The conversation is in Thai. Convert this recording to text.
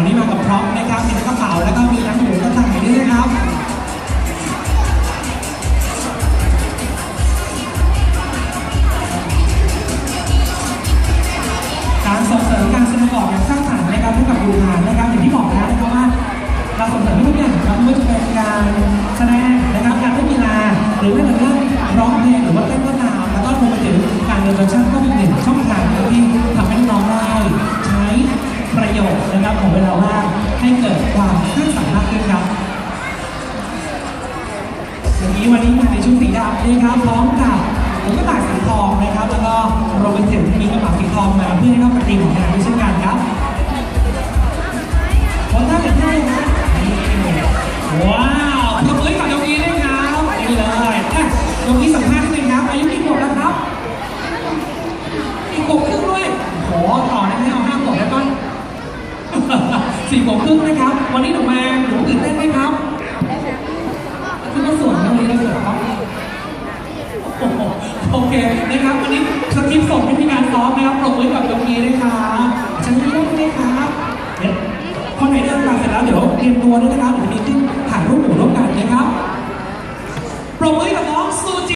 วันนี้มากับพร็อพนะครับมีกระเป๋าแล้วก็มีทั้งหมูกระต่ายด้วยนะครับ การส่งเสริมการแสดงออกอย่างสร้างสรรค์นะครับให้กับยูทานนะครับอย่างที่บอกแล้วนะครับว่าเราส่งเสริมทุกอย่างครับไม่ว่าจะเป็นการแสดงนะครับการเล่นกีฬาหรือแม้กระทั่องร้องเพลงหรือว่าเต้น น์นะครับของเวลาว่างให้เกิดความสร้าสรรค์มากขึ้นครับอย่างนี้วันนี้มาในชุดสีดำนะครับพร้อมกับผมกระต่ายสีทองนะครับ แล้วก็รวมไปถึงมีกระเป๋าสีทองมาเพื่อให้เข้ากับธีมของงานด้วยเช่นกันครับคนท่าเป็นให้นะว้าวปรบมือให้กับยงยีด้วยครับนี่เลยอะยงยีสัมภาษณ์นิดนึงครับอายุกี่ขวบแล้วครับกี่ขวบครึ่งด้วยโอ้โหต่อได้ไหมเอาห้าขวบแล้วก็ สี่ขวบครึ่งนะครับ วันนี้หนูมาหนูตื่นเต้นไหมครับคือก็สวยนะวันนี้เราสวยครับโอ้โหโอเคนะครับวันนี้สคริปต์ส่งให้พี่การซ้อมนะครับปรบมือกับยงยีด้วยครับฉันไม่ได้ด้วยครับเดี๋ยวคนไหนเดินมาเสร็จแล้วเดี๋ยวเตรียมตัวด้วยนะครับเดี๋ยวมีขึ้น